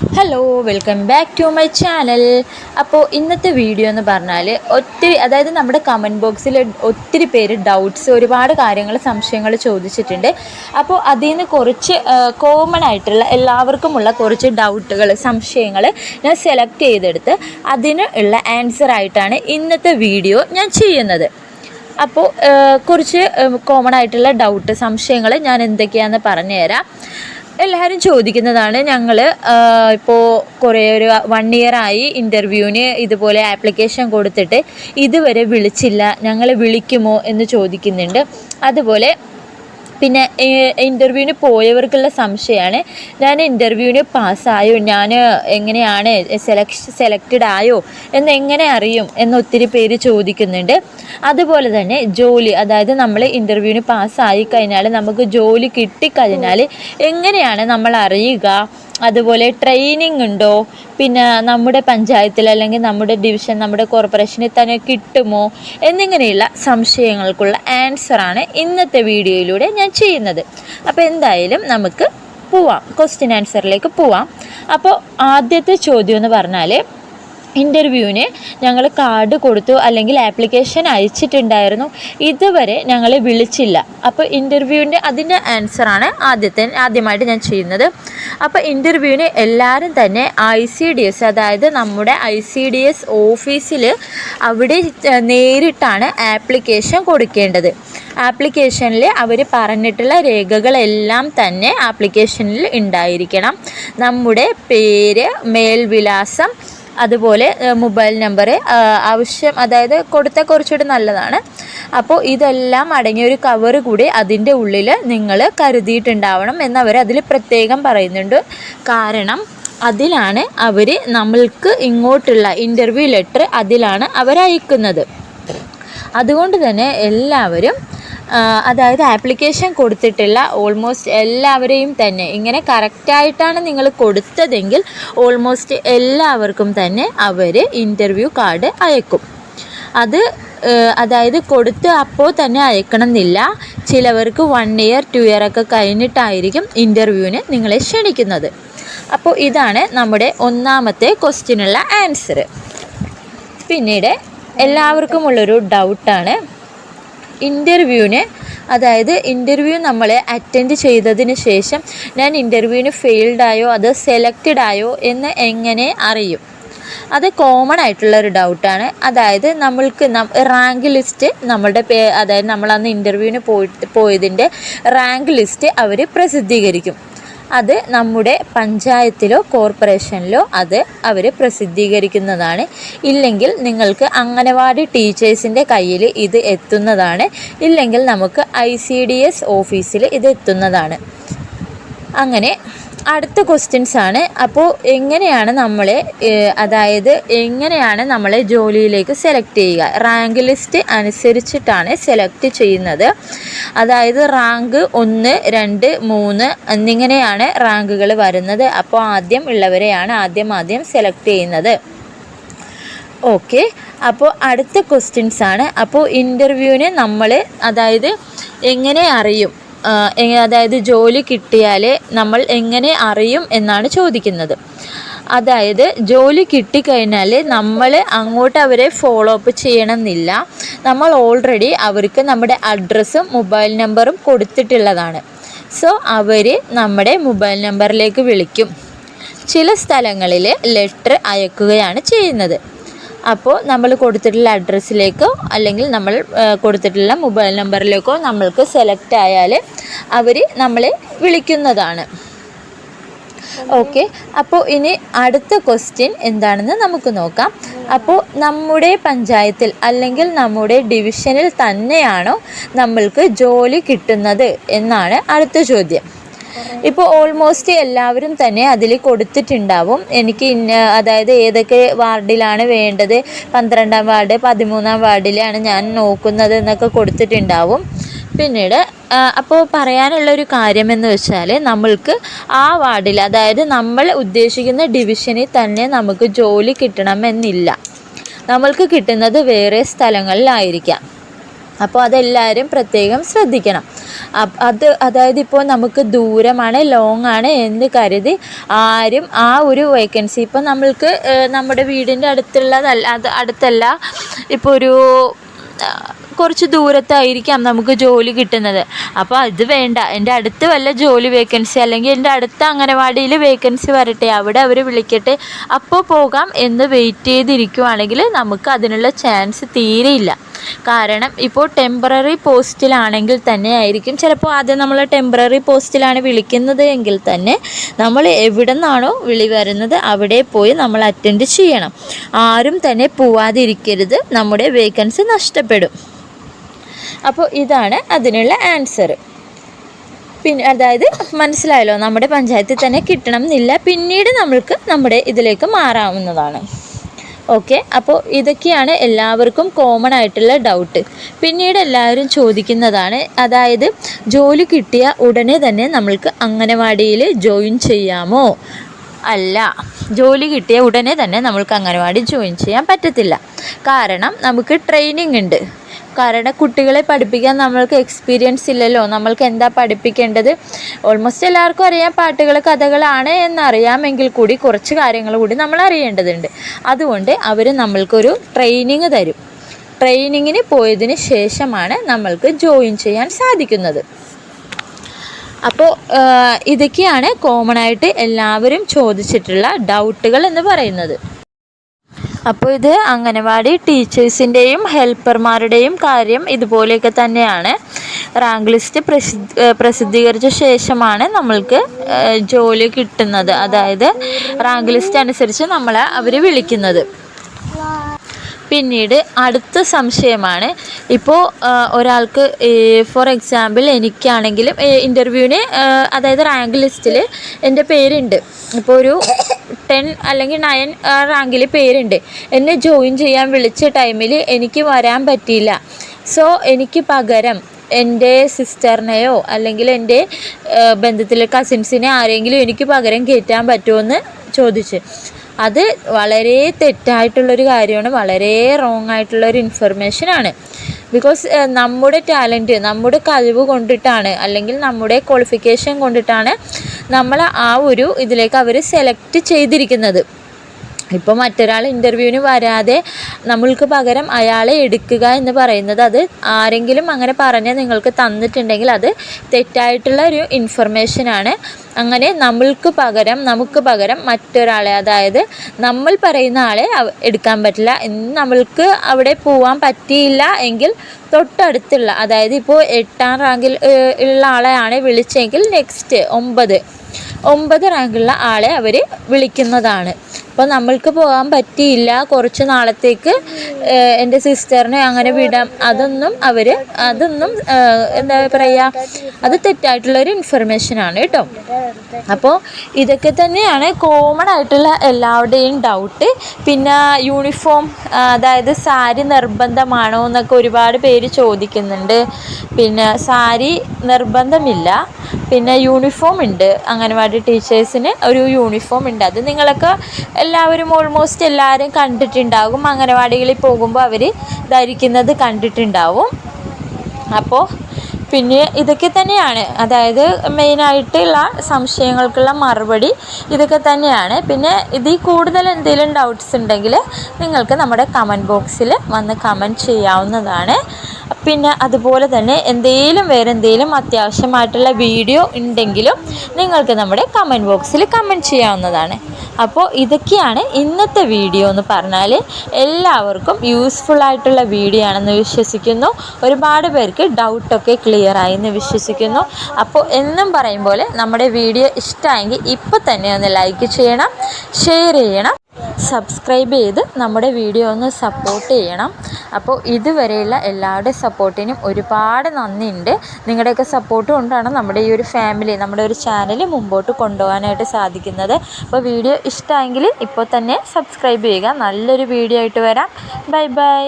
Hello welcome back to my channel അപ്പോൾ ഇന്നത്തെ video എന്ന് പറഞ്ഞാൽ ഒത്തിരി അതായത് നമ്മുടെ കമന്റ് ബോക്സിൽ ഒത്തിരി പേര് ഡൗട്ട്സ് ഒരുപാട് കാര്യങ്ങൾ സംശയങ്ങൾ ചോദിച്ചിട്ടുണ്ട്. അപ്പോൾ അതിൽ നിന്ന് കുറച്ച് കോമൺ ആയിട്ടുള്ള എല്ലാവർക്കുമുള്ള കുറച്ച് ഡൗട്ടുകൾ സംശയങ്ങൾ ഞാൻ സെലക്ട് ചെയ്തെടുത്ത് അതിന് ഉള്ള ആൻസർ ആയിട്ടാണ് ഇന്നത്തെ വീഡിയോ ഞാൻ ചെയ്യുന്നത്. അപ്പോൾ കുറച്ച് കോമൺ ആയിട്ടുള്ള ഡൗട്ട് സംശയങ്ങൾ ഞാൻ എന്തൊക്കെയാണെന്ന് പറഞ്ഞുതരാം. എല്ലാവരും ചോദിക്കുന്നതാണ് ഞങ്ങൾ ഇപ്പോൾ കുറേ ഒരു വൺ ഇയർ ആയി ഇന്റർവ്യൂവിന് ഇതുപോലെ ആപ്ലിക്കേഷൻ കൊടുത്തിട്ട് ഇതുവരെ വിളിച്ചില്ല ഞങ്ങൾ വിളിക്കുമോ എന്ന് ചോദിക്കുന്നുണ്ട്. അതുപോലെ പിന്നെ ഇന്റർവ്യൂവിന് പോയവർക്കുള്ള സംശയമാണ് ഞാൻ ഇന്റർവ്യൂവിന് പാസ്സായോ? ഞാൻ എങ്ങനെയാണ് സെലക്ട് സെലക്റ്റഡ് ആയോ? എന്ന് എങ്ങനെ അറിയും? എന്ന് ഒത്തിരി പേര് ചോദിക്കുന്നുണ്ട്. അതുപോലെ തന്നെ ജോലി അതായത് നമ്മൾ ഇന്റർവ്യൂവിന് പാസ്സായി കഴിഞ്ഞാൽ നമുക്ക് ജോലി കിട്ടിക്കഴിഞ്ഞാൽ എങ്ങനെയാണ് നമ്മൾ അറിയുക? അതുപോലെ ട്രെയിനിങ് ഉണ്ടോ? പിന്നെ നമ്മുടെ പഞ്ചായത്തിൽ അല്ലെങ്കിൽ നമ്മുടെ ഡിവിഷൻ നമ്മുടെ കോർപ്പറേഷനിൽ തന്നെ കിട്ടുമോ? എന്നിങ്ങനെയുള്ള സംശയങ്ങൾക്കുള്ള ആൻസറാണ് ഇന്നത്തെ വീഡിയോയിലൂടെ ഞാൻ ചെയ്യുന്നത്. അപ്പോൾ എന്തായാലും നമുക്ക് പോവാം. ക്വസ്റ്റ്യൻ ആൻസറിലേക്ക് പോവാം. അപ്പോൾ ആദ്യത്തെ ചോദ്യം എന്ന് പറഞ്ഞാൽ ഇന്റർവ്യൂവിന് ഞങ്ങൾ കാർഡ് കൊടുത്തു അല്ലെങ്കിൽ ആപ്ലിക്കേഷൻ അയച്ചിട്ടുണ്ടായിരുന്നു. ഇതുവരെ ഞങ്ങളെ വിളിച്ചില്ല. അപ്പോൾ ഇന്റർവ്യൂവിന്റെ അതിന്റെ ആൻസറാണ് ആദ്യത്തെ ആദ്യമായിട്ട് ഞാൻ ചെയ്യുന്നത്. അപ്പോൾ ഇന്റർവ്യൂവിന് എല്ലാവരും തന്നെ ഐ സി ഡി എസ് അതായത് നമ്മുടെ ഐ സി ഡി എസ് ഓഫീസിൽ അവിടെ നേരിട്ടാണ് ആപ്ലിക്കേഷൻ കൊടുക്കേണ്ടത്. ആപ്ലിക്കേഷനിൽ അവർ പറഞ്ഞിട്ടുള്ള രേഖകളെല്ലാം തന്നെ ആപ്ലിക്കേഷനിൽ ഉണ്ടായിരിക്കണം. നമ്മുടെ പേര് മേൽവിലാസം അതുപോലെ മൊബൈൽ നമ്പർ ആവശ്യം അതായത് കൊടുത്ത കുറച്ചുകൂടി നല്ലതാണ്. അപ്പോൾ ഇതെല്ലാം അടങ്ങിയ ഒരു കവർ കൂടി അതിന്റെ ഉള്ളിൽ നിങ്ങൾ കരുതിയിട്ടുണ്ടാവണം എന്നവർ അതിൽ പ്രത്യേകം പറയുന്നുണ്ട്. കാരണം അതിലാണ് അവർ നമ്മൾക്ക് ഇങ്ങോട്ടുള്ള ഇന്റർവ്യൂ ലെറ്റർ അതിലാണ് അവരയക്കുന്നത്. അതുകൊണ്ട് തന്നെ എല്ലാവരും അതായത് ആപ്ലിക്കേഷൻ കൊടുത്തിട്ടുള്ള ഓൾമോസ്റ്റ് എല്ലാവരെയും തന്നെ. ഇങ്ങനെ കറക്റ്റായിട്ടാണ് നിങ്ങൾ കൊടുത്തതെങ്കിൽ ഓൾമോസ്റ്റ് എല്ലാവർക്കും തന്നെ അവർ ഇന്റർവ്യൂ കാർഡ് അയക്കും. അത് അതായത് കൊടുത്ത് അപ്പോൾ തന്നെ അയക്കണം എന്നില്ല ചിലവർക്ക് വൺ ഇയർ ടു ഇയർ ഒക്കെ കഴിഞ്ഞിട്ടായിരിക്കും ഇന്റർവ്യൂവിന് നിങ്ങളെ ക്ഷണിക്കുന്നത്. അപ്പോൾ ഇതാണ് നമ്മുടെ ഒന്നാമത്തെ ക്വസ്റ്റ്യനുള്ള ആൻസർ പിന്നീട് എല്ലാവർക്കും ഉള്ളൊരു ഡൗട്ടാണ് ഇന്റർവ്യൂവിന് അതായത് ഇന്റർവ്യൂ നമ്മൾ അറ്റൻഡ് ചെയ്തതിന് ശേഷം ഞാൻ ഇന്റർവ്യൂവിന് ഫെയിൽഡായോ അത് സെലക്റ്റഡ് ആയോ എന്ന് എങ്ങനെ അറിയും? അത് കോമൺ ആയിട്ടുള്ള ഒരു ഡൗട്ടാണ് അതായത് നമ്മൾക്ക് റാങ്ക് ലിസ്റ്റ് നമ്മളുടെ പേ അതായത് നമ്മൾ അന്ന് ഇന്റർവ്യൂവിന് പോയിട്ട് പോയതിന്റെ റാങ്ക് ലിസ്റ്റ് അവർ പ്രസിദ്ധീകരിക്കും. അത് നമ്മുടെ പഞ്ചായത്തിലോ കോർപ്പറേഷനിലോ അത് അവർ പ്രസിദ്ധീകരിക്കുന്നതാണ്. ഇല്ലെങ്കിൽ നിങ്ങൾക്ക് അംഗനവാടി ടീച്ചേഴ്സിന്റെ കയ്യിൽ ഇത് എത്തുന്നതാണ്. ഇല്ലെങ്കിൽ നമുക്ക് ഐ സി ഡി എസ് ഓഫീസിൽ ഇത് എത്തുന്നതാണ്. അങ്ങനെ അടുത്ത ക്വസ്റ്റ്യൻസ് ആണ്. അപ്പോൾ എങ്ങനെയാണ് നമ്മളെ അതായത് എങ്ങനെയാണ് നമ്മളെ ജോലിയിലേക്ക് സെലക്ട് ചെയ്യുക? റാങ്ക് ലിസ്റ്റ് അനുസരിച്ചിട്ടാണ് സെലക്ട് ചെയ്യുന്നത്. അതായത് റാങ്ക് ഒന്ന് രണ്ട് മൂന്ന് എന്നിങ്ങനെയാണ് റാങ്കുകൾ വരുന്നത്. അപ്പോൾ ആദ്യം ഉള്ളവരെയാണ് ആദ്യം ആദ്യം സെലക്ട് ചെയ്യുന്നത്. ഓക്കെ അപ്പോൾ അടുത്ത ക്വസ്റ്റ്യൻസ് ആണ്. അപ്പോൾ ഇന്റർവ്യൂവിന് നമ്മൾ അതായത് എങ്ങനെ അറിയും? അതായത് ജോലി കിട്ടിയാൽ നമ്മൾ എങ്ങനെ അറിയും എന്നാണ് ചോദിക്കുന്നത്. അതായത് ജോലി കിട്ടിക്കഴിഞ്ഞാൽ നമ്മൾ അങ്ങോട്ട് അവരെ ഫോളോ അപ്പ് ചെയ്യണമെന്നില്ല. നമ്മൾ ഓൾറെഡി അവർക്ക് നമ്മുടെ അഡ്രസ്സും മൊബൈൽ നമ്പറും കൊടുത്തിട്ടുള്ളതാണ്. സോ അവർ നമ്മുടെ മൊബൈൽ നമ്പറിലേക്ക് വിളിക്കും. ചില സ്ഥലങ്ങളിൽ ലെറ്റർ അയക്കുകയാണ് ചെയ്യുന്നത്. അപ്പോൾ നമ്മൾ കൊടുത്തിട്ടുള്ള അഡ്രസ്സിലേക്കോ അല്ലെങ്കിൽ നമ്മൾ കൊടുത്തിട്ടുള്ള മൊബൈൽ നമ്പറിലേക്കോ നമ്മൾക്ക് സെലക്ട് ആയാൽ അവർ നമ്മളെ വിളിക്കുന്നതാണ്. ഓക്കെ അപ്പോൾ ഇനി അടുത്ത ക്വസ്റ്റ്യൻ എന്താണെന്ന് നമുക്ക് നോക്കാം. അപ്പോൾ നമ്മുടെ പഞ്ചായത്തിൽ അല്ലെങ്കിൽ നമ്മുടെ ഡിവിഷനിൽ തന്നെയാണോ നമ്മൾക്ക് ജോലി കിട്ടുന്നത് എന്നാണ് അടുത്ത ചോദ്യം. ഇപ്പോൾ ഓൾമോസ്റ്റ് എല്ലാവരും തന്നെ അതിൽ കൊടുത്തിട്ടുണ്ടാവും. എനിക്ക് അതായത് ഏതൊക്കെ വാർഡിലാണ് വേണ്ടത്? പന്ത്രണ്ടാം വാർഡ് പതിമൂന്നാം വാർഡിലാണ് ഞാൻ നോക്കുന്നത് എന്നൊക്കെ കൊടുത്തിട്ടുണ്ടാവും. പിന്നീട് അപ്പോൾ പറയാനുള്ള ഒരു കാര്യമെന്ന് വെച്ചാൽ നമ്മൾക്ക് ആ വാർഡിൽ അതായത് നമ്മൾ ഉദ്ദേശിക്കുന്ന ഡിവിഷനിൽ തന്നെ നമുക്ക് ജോലി കിട്ടണമെന്നില്ല. നമ്മൾക്ക് കിട്ടുന്നത് വേറെ സ്ഥലങ്ങളിലായിരിക്കാം. അപ്പോൾ അതെല്ലാവരും പ്രത്യേകം ശ്രദ്ധിക്കണം. അത് അതായത് ഇപ്പോൾ നമുക്ക് ദൂരമാണ് ലോങ് ആണ് എന്ന് കരുതി ആരും ആ ഒരു വേക്കൻസി ഇപ്പോൾ നമ്മൾക്ക് നമ്മുടെ വീടിന്റെ അടുത്തുള്ളതല്ല അത് അടുത്തല്ല ഇപ്പോൾ ഒരു കുറച്ച് ദൂരത്തായിരിക്കാം നമുക്ക് ജോലി കിട്ടുന്നത്. അപ്പോൾ അത് വേണ്ട. എന്റെ അടുത്ത് വല്ല ജോലി വേക്കൻസി അല്ലെങ്കിൽ എന്റെ അടുത്ത അംഗനവാടിയിൽ വേക്കൻസി വരട്ടെ അവിടെ അവർ വിളിക്കട്ടെ അപ്പോൾ പോകാം എന്ന് വെയിറ്റ് ചെയ്തിരിക്കുവാണെങ്കിൽ നമുക്ക് അതിനുള്ള ചാൻസ് തീരെയില്ല കാരണം ഇപ്പോൾ ടെമ്പററി പോസ്റ്റിലാണെങ്കിൽ തന്നെ ആയിരിക്കും. ചിലപ്പോൾ ആദ്യം നമ്മൾ ടെമ്പററി പോസ്റ്റിലാണ് വിളിക്കുന്നത് എങ്കിൽ തന്നെ നമ്മൾ എവിടെ നിന്നാണോ വിളി വരുന്നത് അവിടെ പോയി നമ്മൾ അറ്റൻഡ് ചെയ്യണം. ആരും തന്നെ പോവാതിരിക്കരുത്. നമ്മുടെ വേക്കൻസി നഷ്ടപ്പെടും. അപ്പോൾ ഇതാണ് അതിനുള്ള ആൻസർ പിന്നെ അതായത് മനസ്സിലായല്ലോ നമ്മുടെ പഞ്ചായത്തിൽ തന്നെ കിട്ടണം എന്നില്ല. പിന്നീട് നമ്മൾക്ക് നമ്മുടെ ഇതിലേക്ക് മാറാവുന്നതാണ്. ഓക്കെ അപ്പോൾ ഇതൊക്കെയാണ് എല്ലാവർക്കും കോമൺ ആയിട്ടുള്ള ഡൗട്ട് പിന്നീട് എല്ലാവരും ചോദിക്കുന്നതാണ് അതായത് ജോലി കിട്ടിയ ഉടനെ തന്നെ നമ്മൾക്ക് അംഗനവാടിയിൽ ജോയിൻ ചെയ്യാമോ? അല്ല ജോലി കിട്ടിയ ഉടനെ തന്നെ നമ്മൾക്ക് അംഗനവാടി ജോയിൻ ചെയ്യാൻ പറ്റത്തില്ല. കാരണം നമുക്ക് ട്രെയിനിങ് ഉണ്ട്. കാരണം കുട്ടികളെ പഠിപ്പിക്കാൻ നമ്മൾക്ക് എക്സ്പീരിയൻസ് ഇല്ലല്ലോ. നമ്മൾക്ക് എന്താ പഠിപ്പിക്കേണ്ടത്? ഓൾമോസ്റ്റ് എല്ലാവർക്കും അറിയാം പാട്ടുകൾ കഥകളാണ് എന്നറിയാമെങ്കിൽ കൂടി കുറച്ച് കാര്യങ്ങൾ കൂടി നമ്മൾ അറിയേണ്ടതുണ്ട്. അതുകൊണ്ട് അവർ നമ്മൾക്കൊരു ട്രെയിനിങ് തരും. ട്രെയിനിങ്ങിന് പോയതിന് ശേഷമാണ് നമ്മൾക്ക് ജോയിൻ ചെയ്യാൻ സാധിക്കുന്നത്. അപ്പോൾ ഇതൊക്കെയാണ് കോമൺ ആയിട്ട് എല്ലാവരും ചോദിച്ചിട്ടുള്ള ഡൗട്ടുകൾ എന്ന് പറയുന്നത്. അപ്പോൾ ഇത് അംഗനവാടി ടീച്ചേഴ്സിന്റെയും ഹെൽപ്പർമാരുടെയും കാര്യം ഇതുപോലെയൊക്കെ തന്നെയാണ്. റാങ്ക് ലിസ്റ്റ് പ്രസിദ്ധ പ്രസിദ്ധീകരിച്ച ശേഷമാണ് നമ്മൾക്ക് ജോലി കിട്ടുന്നത്. അതായത് റാങ്ക് ലിസ്റ്റ് അനുസരിച്ച് നമ്മളെ അവർ വിളിക്കുന്നത്. പിന്നീട് അടുത്ത സംശയമാണ്. ഇപ്പോൾ ഒരാൾക്ക് ഫോർ എക്സാമ്പിൾ എനിക്കാണെങ്കിലും ഇന്റർവ്യൂവിന് അതായത് റാങ്ക് ലിസ്റ്റിൽ എന്റെ പേരുണ്ട്. ഇപ്പോൾ ഒരു ടെൻ അല്ലെങ്കിൽ നയൻ റാങ്കിൽ പേരുണ്ട്. എന്നെ ജോയിൻ ചെയ്യാൻ വിളിച്ച ടൈമിൽ എനിക്ക് വരാൻ പറ്റിയില്ല. സോ എനിക്ക് പകരം എന്റെ സിസ്റ്ററിനെയോ അല്ലെങ്കിൽ എന്റെ ബന്ധത്തിലെ കസിൻസിനെ ആരെങ്കിലും എനിക്ക് പകരം കയറ്റാൻ പറ്റുമോ എന്ന് ചോദിച്ച്. അത് വളരെ തെറ്റായിട്ടുള്ളൊരു കാര്യമാണ് വളരെ റോങ് ആയിട്ടുള്ളൊരു ഇൻഫർമേഷനാണ് ബിക്കോസ് നമ്മുടെ ടാലന്റ് നമ്മുടെ കഴിവ് കൊണ്ടിട്ടാണ് അല്ലെങ്കിൽ നമ്മുടെ ക്വാളിഫിക്കേഷൻ കൊണ്ടിട്ടാണ് നമ്മൾ ആ ഒരു ഇതിലേക്ക് അവർ സെലക്ട് ചെയ്തിരിക്കുന്നത്. ഇപ്പോൾ മറ്റൊരാൾ ഇന്റർവ്യൂവിന് വരാതെ നമ്മൾക്ക് പകരം അയാളെ എടുക്കുക എന്ന് പറയുന്നത് അത് ആരെങ്കിലും അങ്ങനെ പറഞ്ഞ് നിങ്ങൾക്ക് തന്നിട്ടുണ്ടെങ്കിൽ അത് തെറ്റായിട്ടുള്ള ഒരു ഇൻഫർമേഷനാണ് അങ്ങനെ നമ്മൾക്ക് പകരം നമുക്ക് പകരം മറ്റൊരാളെ അതായത് നമ്മൾ പറയുന്ന ആളെ എടുക്കാൻ പറ്റില്ല. നമ്മൾക്ക് അവിടെ പോവാൻ പറ്റിയില്ല എങ്കിൽ തൊട്ടടുത്തുള്ള അതായത് ഇപ്പോൾ എട്ടാം റാങ്കിൽ ഉള്ള ആളെയാണ് വിളിച്ചെങ്കിൽ നെക്സ്റ്റ് ഒമ്പത് ഒമ്പത് റാങ്കുള്ള ആളെ അവർ വിളിക്കുന്നതാണ്. അപ്പോൾ നമ്മൾക്ക് പോകാൻ പറ്റിയില്ല. കുറച്ച് നാളത്തേക്ക് എന്റെ സിസ്റ്ററിനെ അങ്ങനെ വിടാം. അതൊന്നും അവർ അതൊന്നും എന്താ പറയുക അത് തെറ്റായിട്ടുള്ളൊരു ഇൻഫർമേഷനാണ് കേട്ടോ. അപ്പോൾ ഇതൊക്കെ തന്നെയാണ് കോമൺ ആയിട്ടുള്ള എല്ലാവരുടെയും ഡൗട്ട് പിന്നെ യൂണിഫോം അതായത് സാരി നിർബന്ധമാണോ എന്നൊക്കെ ഒരുപാട് പേര് ചോദിക്കുന്നുണ്ട്. പിന്നെ സാരി നിർബന്ധമില്ല. പിന്നെ യൂണിഫോം ഉണ്ട്. അംഗനവാടി ടീച്ചേഴ്സിന് ഒരു യൂണിഫോം ഉണ്ട്. അത് നിങ്ങളൊക്കെ എല്ലാവരും ഓൾമോസ്റ്റ് എല്ലാവരും കണ്ടിട്ടുണ്ടാകും. അംഗനവാടികളിൽ പോകുമ്പോൾ അവർ ധരിക്കുന്നത് കണ്ടിട്ടുണ്ടാവും. അപ്പോൾ പിന്നെ ഇതൊക്കെ തന്നെയാണ്. അതായത് മെയിനായിട്ടുള്ള സംശയങ്ങൾക്കുള്ള മറുപടി ഇതൊക്കെ തന്നെയാണ്. പിന്നെ ഇതിൽ കൂടുതൽ എന്തെങ്കിലും ഡൗട്ട്സ് ഉണ്ടെങ്കിൽ നിങ്ങൾക്ക് നമ്മുടെ കമന്റ് ബോക്സിൽ വന്ന് കമന്റ് ചെയ്യാവുന്നതാണ്. പിന്നെ അതുപോലെ തന്നെ എന്തെങ്കിലും വേറെ എന്തെങ്കിലും അത്യാവശ്യമായിട്ടുള്ള വീഡിയോ ഉണ്ടെങ്കിലും നിങ്ങൾക്ക് നമ്മുടെ കമന്റ് ബോക്സിൽ കമന്റ് ചെയ്യാവുന്നതാണ്. അപ്പോൾ ഇതൊക്കെയാണ് ഇന്നത്തെ വീഡിയോ എന്ന് പറഞ്ഞാൽ എല്ലാവർക്കും യൂസ്ഫുൾ ആയിട്ടുള്ള വീഡിയോ ആണെന്ന് വിശ്വസിക്കുന്നു. ഒരുപാട് പേർക്ക് ഡൗട്ടൊക്കെ ക്ലിയർ ആയി എന്ന് വിശ്വസിക്കുന്നു. അപ്പോൾ എന്നും പറയും പോലെ നമ്മുടെ വീഡിയോ ഇഷ്ടമായെങ്കിൽ ഇപ്പോൾ തന്നെ ഒന്ന് ലൈക്ക് ചെയ്യണം ഷെയർ ചെയ്യണം. സബ്സ്ക്രൈബ് ചെയ്ത് നമ്മുടെ വീഡിയോ ഒന്ന് സപ്പോർട്ട് ചെയ്യണം. അപ്പോൾ ഇതുവരെയുള്ള എല്ലാവരുടെ സപ്പോർട്ടിനും ഒരുപാട് നന്ദിയുണ്ട്. നിങ്ങളുടെയൊക്കെ സപ്പോർട്ട് കൊണ്ടാണ് നമ്മുടെ ഈ ഒരു ഫാമിലി നമ്മുടെ ഒരു ചാനൽ മുമ്പോട്ട് കൊണ്ടുപോകാനായിട്ട് സാധിക്കുന്നത്. അപ്പോൾ വീഡിയോ ഇഷ്ടമായെങ്കിൽ ഇപ്പോൾ തന്നെ സബ്സ്ക്രൈബ് ചെയ്യുക. നല്ലൊരു വീഡിയോ ആയിട്ട് വരാം. Bye bye